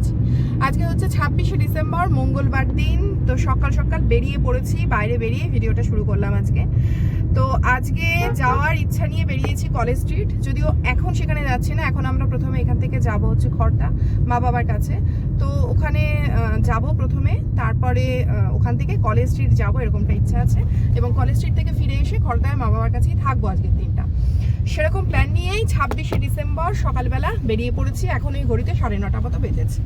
আছি আজকে হচ্ছে ছাব্বিশে ডিসেম্বর, মঙ্গলবার দিন। তো সকাল সকাল বেরিয়ে পড়েছি, বাইরে বেরিয়ে ভিডিওটা শুরু করলাম আজকে। তো আজকে যাওয়ার ইচ্ছা নিয়ে বেরিয়েছি কলেজ স্ট্রিট, যদিও এখন সেখানে যাচ্ছি না। এখন আমরা প্রথমে এখান থেকে যাব হচ্ছে খড়দা মা বাবার কাছে। তো ওখানে যাব প্রথমে, তারপরে ওখান থেকে কলেজ স্ট্রিট যাব এরকমটা ইচ্ছা আছে। এবং কলেজ স্ট্রিট থেকে ফিরে এসে খড়দায় মা বাবার কাছেই থাকব আজকের দিনটা। সেরকম প্ল্যান নিয়েই ছাব্বিশে ডিসেম্বর সকালবেলা বেরিয়ে পড়েছি। এখন এই ঘড়িতে সাড়ে নটা মতো বেজেছে।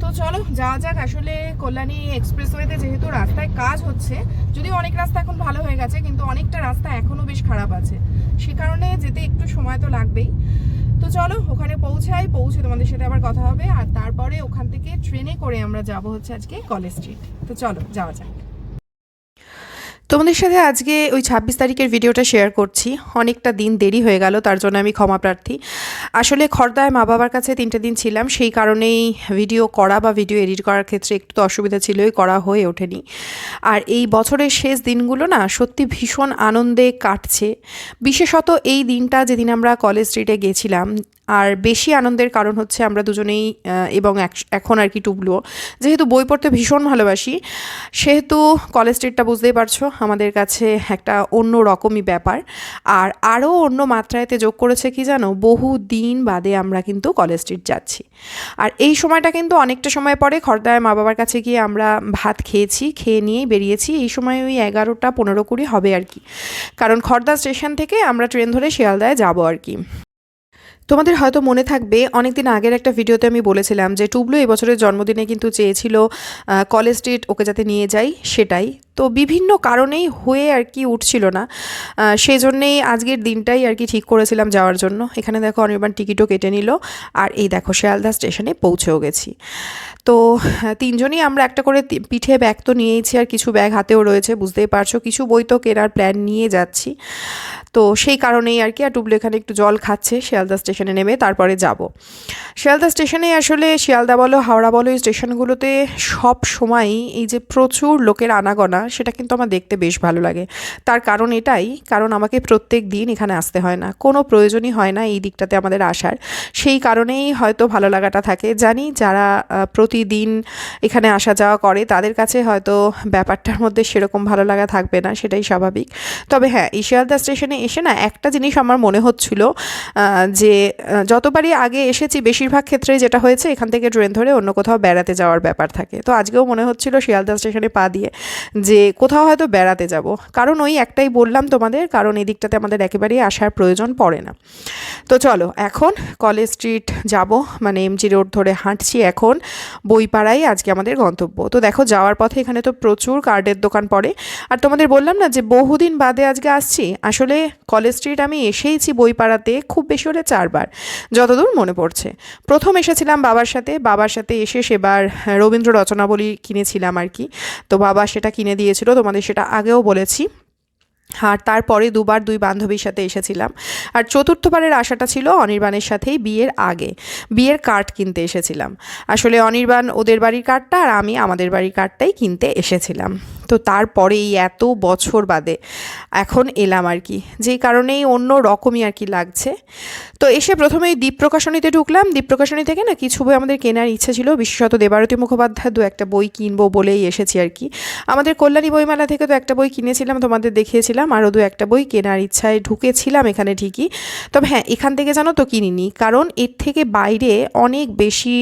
তো চলো, যাওয়া যাক। আসলে কল্যাণী এক্সপ্রেসওয়েতে যেহেতু রাস্তায় কাজ হচ্ছে, যদিও অনেক রাস্তা এখন ভালো হয়ে গেছে, কিন্তু অনেকটা রাস্তা এখনও বেশ খারাপ আছে। সে কারণে যেতে একটু সময় তো লাগবেই। তো চলো, ওখানে পৌঁছাই, পৌঁছে তোমাদের সাথে আবার কথা হবে। আর তারপরে ওখান থেকে ট্রেনে করে আমরা যাব হচ্ছে আজকে কলেজ স্ট্রিট তো চলো, যাওয়া যাক। তোমাদের সাথে আজকে ওই ছাব্বিশ তারিখের ভিডিওটা শেয়ার করছি। অনেকটা দিন দেরি হয়ে গেল, তার জন্য আমি ক্ষমা প্রার্থী। আসলে খর্দায় মা বাবার কাছে তিনটে দিন ছিলাম, সেই কারণেই ভিডিও করা বা ভিডিও এডিট করার ক্ষেত্রে একটু তো অসুবিধা ছিলই, করা হয়ে ওঠেনি। আর এই বছরের শেষ দিনগুলো না সত্যি ভীষণ আনন্দে কাটছে। বিশেষত এই দিনটা যেদিন আমরা কলেজ স্ট্রিটে গেছিলাম আর বেশি আনন্দের কারণ হচ্ছে আমরা দুজনেই এবং এখন আর কি টুবলুও। যেহেতু বই পড়তে ভীষণ ভালোবাসি, সেহেতু কলেজ স্ট্রিটটা বুঝতেই পারছ, আমাদের কাছে একটা অন্য রকমই ব্যাপার। আর আরও অন্য মাত্রায়তে যোগ করেছে কি জানো, বহু দিন বাদে আমরা কিন্তু কলেজ স্ট্রিট যাচ্ছি। আর এই সময়টা কিন্তু অনেকটা সময় পরে খর্দায় মা বাবার কাছে গিয়ে আমরা ভাত খেয়েছি, খেয়ে নিয়েই বেরিয়েছি। এই সময় ওই এগারোটা পনেরো কুড়ি হবে আর কি। কারণ খর্দা স্টেশন থেকে আমরা ট্রেন ধরে শিয়ালদায় যাব আর কি। তোমাদের হয়তো মনে থাকবে, অনেকদিন আগের একটা ভিডিওতে আমি বলেছিলাম যে টুবলু এবছরের জন্মদিনে কিন্তু চেয়েছিল কলেজ স্ট্রিট ওকে যাতে নিয়ে যাই সেটাই। তো বিভিন্ন কারণেই হয়ে আর কি উঠছিল না। সেই জন্যেই আজকের দিনটাই আর কি ঠিক করেছিলাম যাওয়ার জন্য। এখানে দেখো অনির্বাণ টিকিটও কেটে নিল আর এই দেখো শিয়ালদা স্টেশনে পৌঁছেও গেছি। তো তিনজনই আমরা একটা করে পিঠে ব্যাগ তো নিয়েইছি আর কিছু ব্যাগ হাতেও রয়েছে, বুঝতেই পারছ। কিছু বই তো কেনার প্ল্যান নিয়ে যাচ্ছি। তো সেই কারণেই আর কি, আর টুবলু এখানে একটু জল খাচ্ছে, শিয়ালদা স্টেশনে নেমে তারপরে যাব। শিয়ালদা স্টেশনে আসলে শিয়ালদা বলো, হাওড়া বলো, এই স্টেশনগুলোতে সব সময়ই এই যে প্রচুর লোকের আনাগোনা সেটা কিন্তু আমার দেখতে বেশ ভালো লাগে। তার কারণ এটাই, কারণ আমাকে প্রত্যেক দিন এখানে আসতে হয় না। কোনো প্রয়োজনই হয় না এই দিকটাতে আমাদের আসার। সেই কারণেই হয়তো ভালো লাগাটা থাকে। জানি যারা প্রতিদিন এখানে আসা যাওয়া করে, তাদের কাছে হয়তো ব্যাপারটার মধ্যে সেরকম ভালো লাগা থাকবে না, সেটাই স্বাভাবিক। তবে হ্যাঁ এই শিয়ালদা স্টেশনে এসে না একটা জিনিস আমার মনে হচ্ছিল যে যতবারই আগে এসেছি, বেশিরভাগ ক্ষেত্রে যেটা হয়েছে, এখান থেকে ট্রেন ধরে অন্য কোথাও বেড়াতে যাওয়ার ব্যাপার থাকে। তো আজকেও মনে হচ্ছিল শিয়ালদা স্টেশনে পা দিয়ে যে কোথাও হয়তো বেড়াতে যাব। কারণ ওই একটাই বললাম তোমাদের, কারণ এই দিকটাতে আমাদের একেবারেই আসার প্রয়োজন পড়ে না। তো চলো, এখন কলেজ স্ট্রিট যাব মানে এমজি রোড ধরে হাঁটছি এখন বইপাড়াই আজকে আমাদের গন্তব্য। তো দেখো, যাওয়ার পথে এখানে তো প্রচুর কার্ডের দোকান পড়ে। আর তোমাদের বললাম না যে বহুদিন বাদে আজকে আসছি? আসলে কলেজ স্ট্রিট আমি এসেইছি বইপাড়াতে খুব বেশি হলে চারবার, যতদূর মনে পড়ছে। প্রথম এসেছিলাম বাবার সাথে বাবার সাথে এসে সেবার রবীন্দ্র রচনাবলী কিনেছিলাম আর কি। তো বাবা সেটা কিনে দিয়েছিল, তোমাদের সেটা আগেও বলেছি। আর তারপরে দুবার দুই বান্ধবীর সাথে এসেছিলাম। আর চতুর্থবারের আশাটা ছিল অনির্বাণের সাথেই বিয়ের আগে, বিয়ের কার্ড কিনতে এসেছিলাম। আসলে অনির্বাণ ওদের বাড়ির কার্ডটা আর আমি আমাদের বাড়ির কার্ডটাই কিনতে এসেছিলাম। তো তারপরে এই এত বছর বাদে এখন এলাম আর কি। যেই কারণেই অন্য রকমই আর কি লাগছে। তো এসে প্রথমে দ্বীপ প্রকাশনীতে ঢুকলাম। দ্বীপ প্রকাশনী থেকে না কিছু বই আমাদের কেনার ইচ্ছা ছিল। বিশেষত দেবারতী মুখোপাধ্যায় দু একটা বই কিনবো বলেই এসেছি আর কি। আমাদের কল্যাণী বইমেলা থেকে তো একটা বই কিনেছিলাম, তোমাদের দেখিয়েছিলাম। আরও দু একটা বই কেনার ইচ্ছায় ঢুকেছিলাম এখানে ঠিকই। তবে হ্যাঁ এখান থেকে জানো তো কিনিনি। কারণ এর থেকে বাইরে অনেক বেশি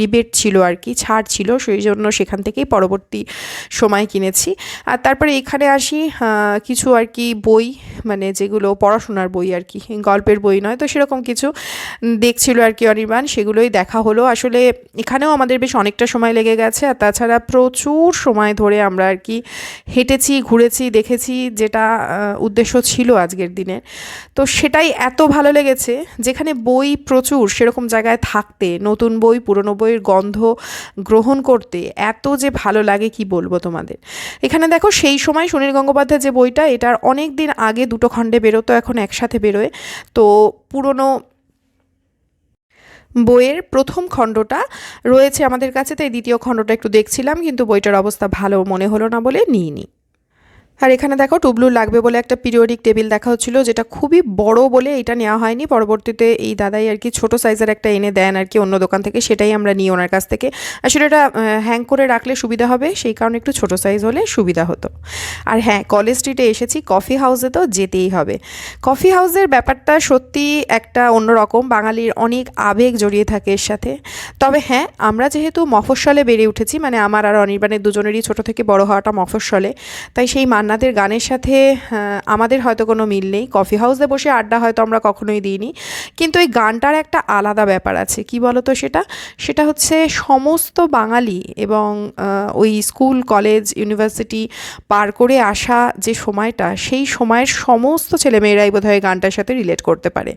রিবেট ছিল আর কি, ছাড় ছিল। সেই জন্য সেখান থেকেই পরবর্তী সময় কিনেছি আর তারপরে এখানে আসি কিছু আর কি বই মানে যেগুলো পড়াশোনার বই আর কি, গল্পের বই নয় তো সেরকম কিছু দেখছিল আর কি অনির্বাণ, সেগুলোই দেখা হলো। আসলে এখানেও আমাদের বেশ অনেকটা সময় লেগে গেছে, আর তাছাড়া প্রচুর সময় ধরে আমরা আর কি হেঁটেছি, ঘুরেছি, দেখেছি যেটা উদ্দেশ্য ছিল আজকের দিনে তো সেটাই এত ভালো লেগেছে যেখানে বই প্রচুর, সেরকম জায়গায় থাকতে, নতুন বই, পুরনো বইয়ের গন্ধ গ্রহণ করতে এত যে ভালো লাগে কি বলব তোমাদের? এখানে দেখো সেই সময় সুনীল গঙ্গোপাধ্যায় যে বইটা, এটার অনেক দিন আগে দুটো খণ্ডে বেরোতো, এখন একসাথে বেরোয়। তো পুরনো বইয়ের প্রথম খণ্ডটা রয়েছে আমাদের কাছে, তাই দ্বিতীয় খণ্ডটা একটু দেখছিলাম, কিন্তু বইটার অবস্থা ভালো মনে হলো না বলে নিইনি। আর এখানে দেখো টুবলু লাগবে বলে একটা পিরিয়ডিক টেবিল দেখা হচ্ছিল যেটা খুবই বড় বলে এটা নেওয়া হয়নি। পরবর্তীতে এই দাদাই আর কি ছোট সাইজের একটা এনে দেন আর কি অন্য দোকান থেকে, সেটাই আমরা নিই ওনার কাছ থেকে। আসলে এটা হ্যাং করে রাখলে সুবিধা হবে, সেই কারণে একটু ছোট সাইজ হলে সুবিধা হতো। আর হ্যাঁ কলেজ স্ট্রিটে এসেছি কফি হাউসে তো যেতেই হবে। কফি হাউসের ব্যাপারটা সত্যি একটা অন্যরকম, বাঙালির অনেক আবেগ জড়িয়ে থাকে এর সাথে। তবে হ্যাঁ আমরা যেহেতু মফস্বলে বেড়ে উঠেছি মানে আমার আর অনির্বাণের দুজনেরই ছোট থেকে বড় হওয়াটা মফস্বলে, তাই সেই মান্নাদের গানের সাথে আমাদের হয়তো কোনো মিল নেই। কফি হাউসে বসে আড্ডা হয়তো আমরা কখনোই দিইনি। কিন্তু এই গানটার একটা আলাদা ব্যাপার আছে। কি বলো তো সেটা? সেটা হচ্ছে সমস্ত বাঙালি এবং ওই স্কুল, কলেজ, ইউনিভার্সিটি পার করে আসা যে সময়টা, সেই সময়ের সমস্ত ছেলেমেয়েরাই বোধহয় গানটার সাথে রিলেট করতে পারে।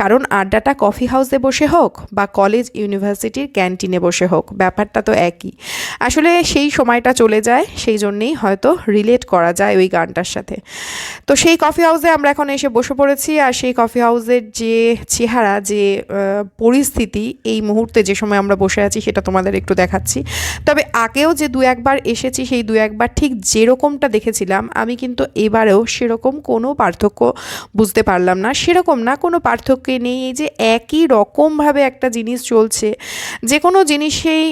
কারণ আড্ডাটা কফি হাউসে বসে হোক বা কলেজ, ইউনিভার্সিটির ক্যান্টিনে বসে হোক, ব্যাপারটা তো একই। আসলে সেই সময়টা চলে যায়, সেই জন্যেই হয়তো রিলেট করা যায়। ওই গানটার সাথে। তো সেই কফি হাউসে আমরা এখন এসে বসে পড়েছি আর সেই কফি হাউসের যে চেহারা, যে পরিস্থিতি এই মুহূর্তে যে সময় আমরা বসে আছি সেটা তোমাদের একটু দেখাচ্ছি। তবে আগেও যে দু একবার এসেছি সেই দু একবার ঠিক যেরকমটা দেখেছিলাম, আমি কিন্তু এবারেও সেরকম কোনো পার্থক্য বুঝতে পারলাম না। সেরকম না, কোনো পার্থক্য নেই। এই যে একই রকমভাবে একটা জিনিস চলছে, যে কোনো জিনিসেই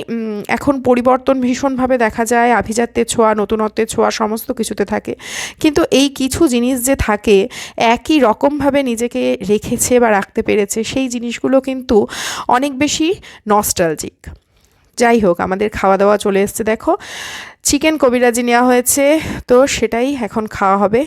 এখন পরিবর্তন ভীষণভাবে দেখা যায়। আভিজাত্যের ছোঁয়া, নতুনত্বের ছোঁয়া, সমস্ত কিছুতে থাকে। কিন্তু এই কিছু জিনিস যে থাকে, একই রকমভাবে নিজেকে রেখেছে বা রাখতে পেরেছে, সেই জিনিসগুলো কিন্তু অনেক বেশি নস্টালজিক যাই হোক, আমাদের খাওয়া দাওয়া চলে এসছে, দেখো। চিকেন কবিরাজি নেওয়া হয়েছে, তো সেটাই এখন খাওয়া হবে।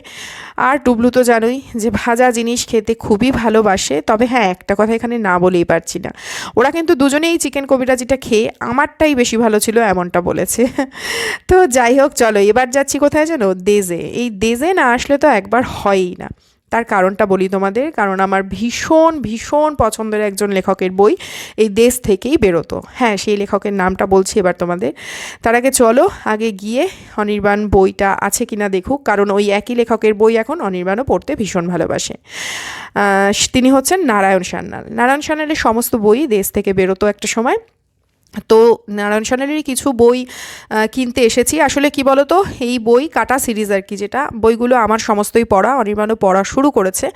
আর টুবলু তো জানোই যে ভাজা জিনিস খেতে খুবই ভালোবাসে, তবে হ্যাঁ একটা কথা এখানে না বলেই পারছি না। ওরা কিন্তু দুজনেই চিকেন কবিরাজিটা খেয়ে আমারটাই বেশি ভালো ছিল এমনটা বলেছে। তো যাই হোক, চলো এবার যাচ্ছি কোথায় জানো? দেজে। এই দেজে না আসলে তো একবার হয়ই না। তার কারণটা বলি তোমাদের, কারণ আমার ভীষণ ভীষণ পছন্দের একজন লেখকের বই এই দেশ থেকেই বেরোতো। হ্যাঁ সেই লেখকের নামটা বলছি এবার তোমাদের। তার আগে চলো, আগে গিয়ে অনির্বাণ বইটা আছে কিনা দেখুক, কারণ ওই একই লেখকের বই এখন অনির্বাণও পড়তে ভীষণ ভালোবাসে। তিনি হচ্ছেন নারায়ণ সান্যাল। নারায়ণ সান্যালের সমস্ত বই দেশ থেকে বেরোতো একটা সময়। তো নারায়ণ সান্যালেরই কিছু বই কিনতে এসেছি। আসলে কি বলতো, এই বই কাটা সিরিজ আর কি যেটা, বইগুলো আমার সমস্তই পড়া, অনির্বাণও পড়া শুরু করেছে।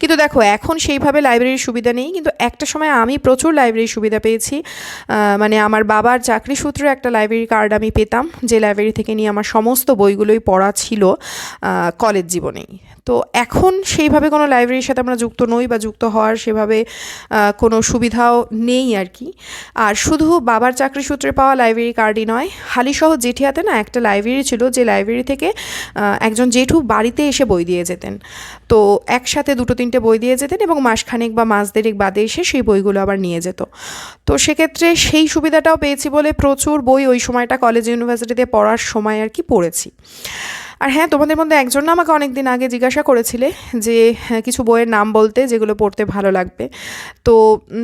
কিন্তু দেখো, এখন সেইভাবে লাইব্রেরির সুবিধা নেই। কিন্তু একটা সময় আমি প্রচুর লাইব্রেরির সুবিধা পেয়েছি। মানে আমার বাবার চাকরি সূত্রে একটা লাইব্রেরি কার্ড আমি পেতাম, যে লাইব্রেরি থেকে নিয়ে আমার সমস্ত বইগুলোই পড়া ছিল কলেজ জীবনেই। তো এখন সেইভাবে কোনো লাইব্রেরির সাথে আমরা যুক্ত নই বা যুক্ত হওয়ার সেভাবে কোনো সুবিধাও নেই আর কি। আর শুধু বাবার চাকরি সূত্রে পাওয়া লাইব্রেরি কার্ডই নয়। হালিশহ জেঠিয়াতে না একটা লাইব্রেরি ছিল, যে লাইব্রেরি থেকে একজন জেঠু বাড়িতে এসে বই দিয়ে যেতেন। তো একসাথে দুটো তিনটে বই দিয়ে যেতেন এবং মাসখানেক বা মাস দেড়েক বাদে এসে সেই বইগুলো আবার নিয়ে যেত। তো সেক্ষেত্রে সেই সুবিধাটাও পেয়েছি বলে প্রচুর বই ওই সময়টা কলেজ ইউনিভার্সিটিতে পড়ার সময় আর কি পড়েছি। আর হ্যাঁ তোমাদের মধ্যে একজন না আমাকে অনেক দিন আগে জিজ্ঞাসা করেছিলে যে হ্যাঁ, কিছু বইয়ের নাম বলতে যেগুলো পড়তে ভালো লাগবে। তো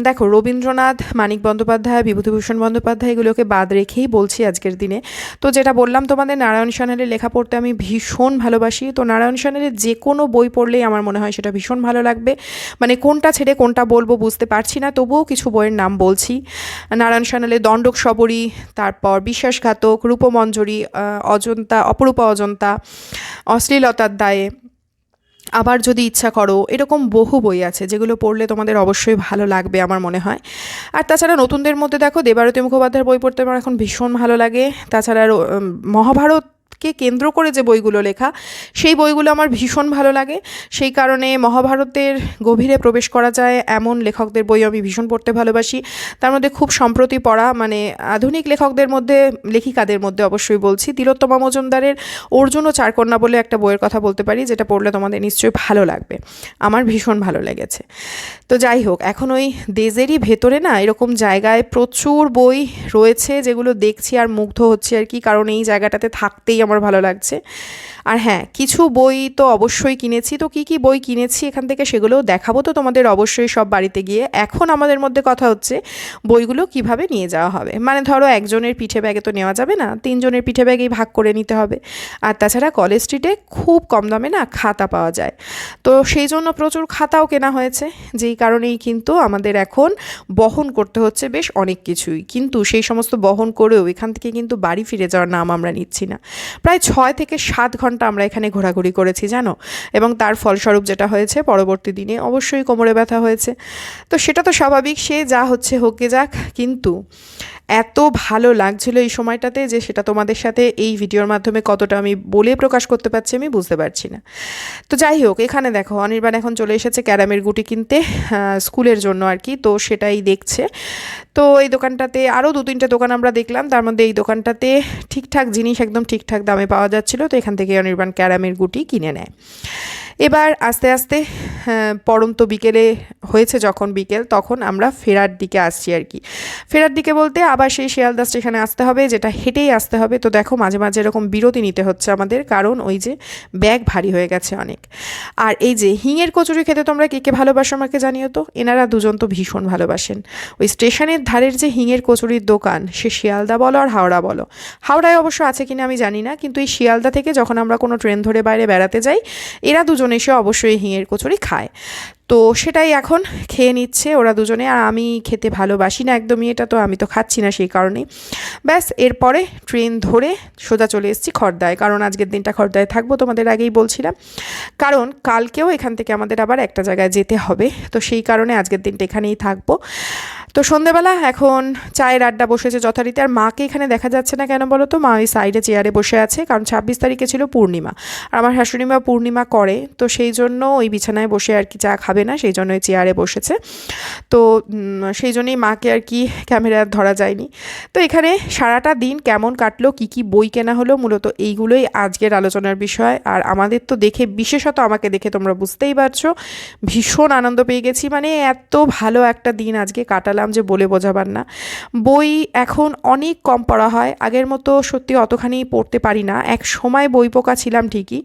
দেখো রবীন্দ্রনাথ মানিক বন্দ্যোপাধ্যায় বিভূতিভূষণ বন্দ্যোপাধ্যায় এগুলোকে বাদ রেখেই বলছি আজকের দিনে। তো যেটা বললাম তোমাদের নারায়ণ সান্যালের লেখা পড়তে আমি ভীষণ ভালোবাসি। তো নারায়ণ সান্যালের যে কোনো বই পড়লেই আমার মনে হয় সেটা ভীষণ ভালো লাগবে। মানে কোনটা ছেড়ে কোনটা বলব বুঝতে পারছি না তবুও কিছু বইয়ের নাম বলছি। নারায়ণ সান্যালের দণ্ডক সবরী তারপর বিশ্বাসঘাতক রূপমঞ্জরি অজন্তা অপরূপা অজন্তা অশ্লীলতার দায়ে। আবার যদি ইচ্ছা করো, এরকম বহু বই আছে যেগুলো পড়লে তোমাদের অবশ্যই ভালো লাগবে আমার মনে হয়। আর তাছাড়া নতুনদের মধ্যে দেখো দেবারতী মুখোপাধ্যায়ের বই পড়তে আমার এখন ভীষণ ভালো লাগে। তাছাড়া রো- মহাভারতকে কেন্দ্র করে যে বইগুলো লেখা, সেই বইগুলো আমার ভীষণ ভালো লাগে। সেই কারণে মহাভারতের গভীরে প্রবেশ করা যায়, এমন লেখকদের বই আমি ভীষণ পড়তে ভালোবাসি। তার মধ্যে খুব সম্প্রতি পড়া মানে আধুনিক লেখকদের মধ্যে, লেখিকাদের মধ্যে অবশ্যই বলছি, তিলোত্তমা মজুমদারের অর্জুন ও চারকন্যা বলে একটা বইয়ের কথা বলতে পারি, যেটা পড়লে তোমাদের নিশ্চয়ই ভালো লাগবে। আমার ভীষণ ভালো লেগেছে। তো যাই হোক, এখন ওই দেজেরই ভেতরে না, এরকম জায়গায় প্রচুর বই রয়েছে, যেগুলো দেখছি আর মুগ্ধ হচ্ছে আর কি, কারণ এই জায়গাটাতে থাকতেই আমার ভালো লাগছে। আর হ্যাঁ কিছু বই তো অবশ্যই কিনেছি। তো কি কি বই কিনেছি এখান থেকে সেগুলোও দেখাবো। তো তোমাদের অবশ্যই সব বাড়িতে গিয়ে এখন আমাদের মধ্যে কথা হচ্ছে বইগুলো কীভাবে নিয়ে যাওয়া হবে। মানে ধরো একজনের পিঠে ব্যাগে তো নেওয়া যাবে না, তিনজনের পিঠে ব্যাগেই ভাগ করে নিতে হবে। আর তাছাড়া কলেজ স্ট্রিটে খুব কম দামে না খাতা পাওয়া যায়। তো সেই জন্য প্রচুর খাতাও কেনা হয়েছে। যেই কারণেই কিন্তু আমাদের এখন বহন করতে হচ্ছে বেশ অনেক কিছুই। কিন্তু সেই সমস্ত বহন করেও এখান থেকে কিন্তু বাড়ি ফিরে যাওয়ার নাম আমরা নিচ্ছি না। প্রায় ছয় থেকে সাত ঘণ্টা ঘণ্টা আমরা এখানে ঘোরাঘুরি করেছি, জানো? এবং তার ফলস্বরূপ যেটা হয়েছে, পরবর্তী দিনে অবশ্যই কোমরে ব্যথা হয়েছে। তো সেটা তো স্বাভাবিক, সে যা হচ্ছে হোকে যাক, কিন্তু এত ভালো লাগছিল এই সময়টাতে যে সেটা তোমাদের সাথে এই ভিডিওর মাধ্যমে কতটা আমি বলে প্রকাশ করতে পারছি আমি বুঝতে পারছি না। তো যাই হোক, এখানে দেখো, অনির্বাণ এখন চলে এসেছে ক্যারামের গুটি কিনতে স্কুলের জন্য আর কি, তো সেটাই দেখছে। তো এই দোকানটাতে আরও দু তিনটে দোকান আমরা দেখলাম, তার মধ্যে এই দোকানটাতে ঠিকঠাক জিনিস একদম ঠিকঠাক দামে পাওয়া যাচ্ছিল, তো এখান থেকে অনির্বাণ ক্যারামের গুটি কিনে নেয়। এবার আস্তে আস্তে হ্যাঁ, পরন্ত বিকেলে হয়েছে যখন বিকেল তখন আমরা ফেরার দিকে আসছি আর কি। ফেরার দিকে বলতে আবার সেই শিয়ালদা স্টেশনে আসতে হবে যেটা হেঁটেই আসতে হবে। তো দেখো মাঝে মাঝে এরকম বিরতি নিতে হচ্ছে আমাদের কারণ ওই যে ব্যাগ ভারী হয়ে গেছে অনেক। আর এই যে হিঙের কচুরি খেতে তোমরা কে কে ভালোবাসো আমাকে জানিও তো? এনারা দুজন তো ভীষণ ভালোবাসেন। ওই স্টেশনের ধারের যে হিঙের কচুরির দোকান সে শিয়ালদা বলো আর হাওড়া বলো। হাওড়ায় অবশ্য আছে কিনা আমি জানি না কিন্তু এই শিয়ালদা থেকে যখন আমরা কোনো ট্রেন ধরে বাইরে বেড়াতে যাই এরা দুজন এসে অবশ্যই হিঙের কচুরি খায়। তো সেটাই এখন খেয়ে নিচ্ছে ওরা দুজনে। আর আমি খেতে ভালোবাসি না একদমই, এটা তো আমি তো খাচ্ছি না সেই কারণেই। ব্যাস, এরপরে ট্রেন ধরে সোজা চলে এসেছি খড়দায়। কারণ আজকের দিনটা খর্দায় থাকব তোমাদের আগেই বলছিলাম। কারণ কালকেও এখান থেকে আমাদের আবার একটা জায়গায় যেতে হবে। তো সেই কারণে আজকের দিনটা এখানেই থাকব। তো সন্ধেবেলা এখন চায়ের আড্ডা বসেছে যথারীতি। আর মাকে এখানে দেখা যাচ্ছে না কেন বলো তো? মা ওই সাইডে চেয়ারে বসে আছে, কারণ ছাব্বিশ তারিখে ছিল পূর্ণিমা। আর আমার শাশুড়ি মা পূর্ণিমা করে, তো সেই জন্য ওই বিছানায় বসে আর কি চা খাবে না, সেই জন্য ওই চেয়ারে বসেছে। তো সেই জন্যই মাকে আর কি ক্যামেরা ধরা যায়নি। তো এখানে সারাটা দিন কেমন কাটলো, কি কি বই কেনা হলো, মূলত এইগুলোই আজকের আলোচনার বিষয়। আর আমাদের তো দেখে, বিশেষত আমাকে দেখে তোমরা বুঝতেই পারছ, ভীষণ আনন্দ পেয়ে গেছি। মানে এত ভালো একটা দিন আজকে কাটালাম। যে বলে বোঝাবার না। বই এখন অনেক কম পড়া হয়। আগের মতো সত্যি অতখানি পড়তে পারি না। এক সময় বই পোকা ছিলাম ঠিকই।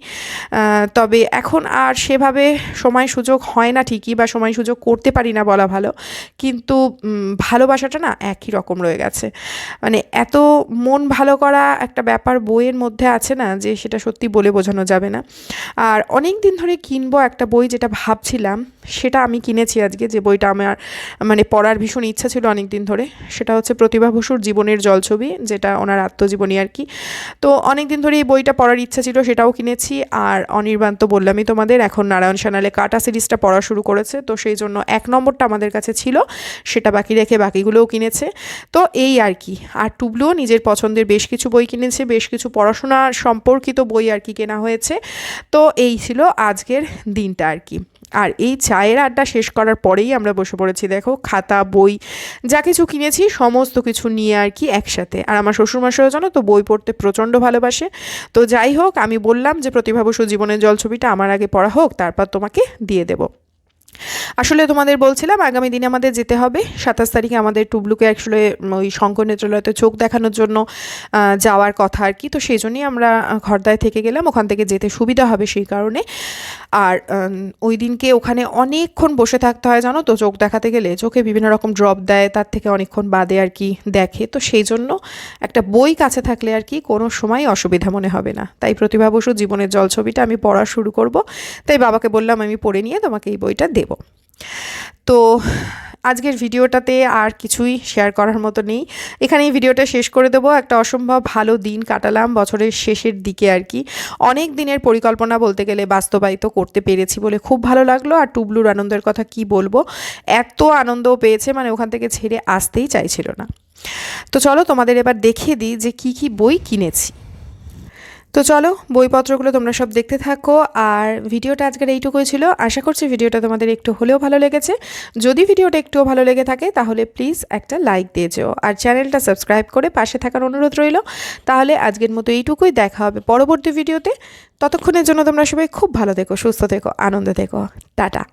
তবে এখন আর সেভাবে সময় সুযোগ হয় না ঠিকই বা সময় সুযোগ করতে পারি না বলা ভালো। কিন্তু ভালোবাসাটা না একই রকম রয়ে গেছে। মানে এত মন ভালো করা একটা ব্যাপার বইয়ের মধ্যে আছে না যে সেটা সত্যি বলে বোঝানো যাবে না। আর অনেক দিন ধরে কিনবো একটা বই যেটা ভাবছিলাম। সেটা আমি কিনেছি আজকে, যে বইটা আমার মানে পড়ার ভীষণ ইচ্ছা ছিল অনেক দিন ধরে। সেটা হচ্ছে প্রতিভা বসুর জীবনের জলছবি, যেটা ওনার আত্মজীবনী আর কি। তো অনেক দিন ধরে এই বইটা পড়ার ইচ্ছা ছিল, সেটাও কিনেছি। আর অনির্বাণ তো বললামই তোমাদের, এখন নারায়ণ সানালে কাটা সিরিজটা পড়া শুরু করেছে। তো সেই জন্য এক নম্বরটা আমাদের কাছে ছিল, সেটা বাকি রেখে বাকিগুলোও কিনেছে। তো এই আর কি। আর টুবলুও নিজের পছন্দের বেশ কিছু বই কিনেছে, বেশ কিছু পড়াশোনা সম্পর্কিত বই আর কি কেনা হয়েছে। তো এই ছিল আজকের দিনটা আর কি। আর এই চায়ের আড্ডা শেষ করার পরেই আমরা বসে পড়েছি দেখো খাতা বই যা কিছু কিনেছি সমস্ত কিছু নিয়ে আর কি একসাথে। আর আমার শ্বশুরমশাইও জানো তো বই পড়তে প্রচণ্ড ভালোবাসে। তো যাই হোক আমি বললাম যে প্রতিভা বসু জীবনের জল ছবিটা আমার আগে পড়া হোক তারপর তোমাকে দিয়ে দেবো। আসলে তোমাদের বলছিলাম আগামী দিনে আমাদের যেতে হবে। সাতাশ তারিখে আমাদের টুবলুকে আসলে ওই শঙ্কর নেত্রালয়তে চোখ দেখানোর জন্য যাওয়ার কথা আর কি। তো সেই জন্যই আমরা আহ, খড়দায় থেকে গেলাম। ওখান থেকে যেতে সুবিধা হবে সেই কারণে। আর ওই দিনকে ওখানে অনেকক্ষণ বসে থাকতে হয়, জানো তো? চোখ দেখাতে গেলে চোখে বিভিন্ন রকম ড্রপ দেয়, তার থেকে অনেকক্ষণ বাদে আর কি দেখে। তো সেই জন্য একটা বই কাছে থাকলে আর কি কোনো সময় অসুবিধা মনে হবে না। তাই প্রতিভা বসু জীবনের জল ছবিটা আমি পড়া শুরু করব। তাই বাবাকে বললাম, আমি পড়ে নিয়ে তোমাকে এই বইটা দেব। তো আজকের ভিডিওটাতে আর কিছুই শেয়ার করার মতো নেই। এখানেই ভিডিওটা শেষ করে দেবো। একটা অসম্ভব ভালো দিন কাটালাম বছরের শেষের দিকে আর কি। অনেক দিনের পরিকল্পনা বলতে গেলে বাস্তবায়িত করতে পেরেছি বলে খুব ভালো লাগল। আর টুবলুর আনন্দের কথা কি বলব? এত আনন্দও পেয়েছে মানে ওখান থেকে ছেড়ে আসতেই চাইছিল না। তো চলো তোমাদের এবার দেখিয়ে দিই যে কি কি বই কিনেছি। তো চলো, বইপত্রগুলো তোমরা সব দেখতে থাকো। আর ভিডিওটা আজকের এইটুকুই ছিল। আশা করছি ভিডিওটা তোমাদের একটু হলেও ভালো লেগেছে। যদি ভিডিওটা একটুও ভালো লেগে থাকে, তাহলে প্লিজ একটা লাইক দিয়ে যেও। আর চ্যানেলটা সাবস্ক্রাইব করে পাশে থাকার অনুরোধ রইল। তাহলে আজকের মতো এইটুকুই, দেখা হবে পরবর্তী ভিডিওতে। ততক্ষণের জন্য তোমরা সবাই খুব ভালো থেকো, সুস্থ থেকো, আনন্দে থেকো। টাটা।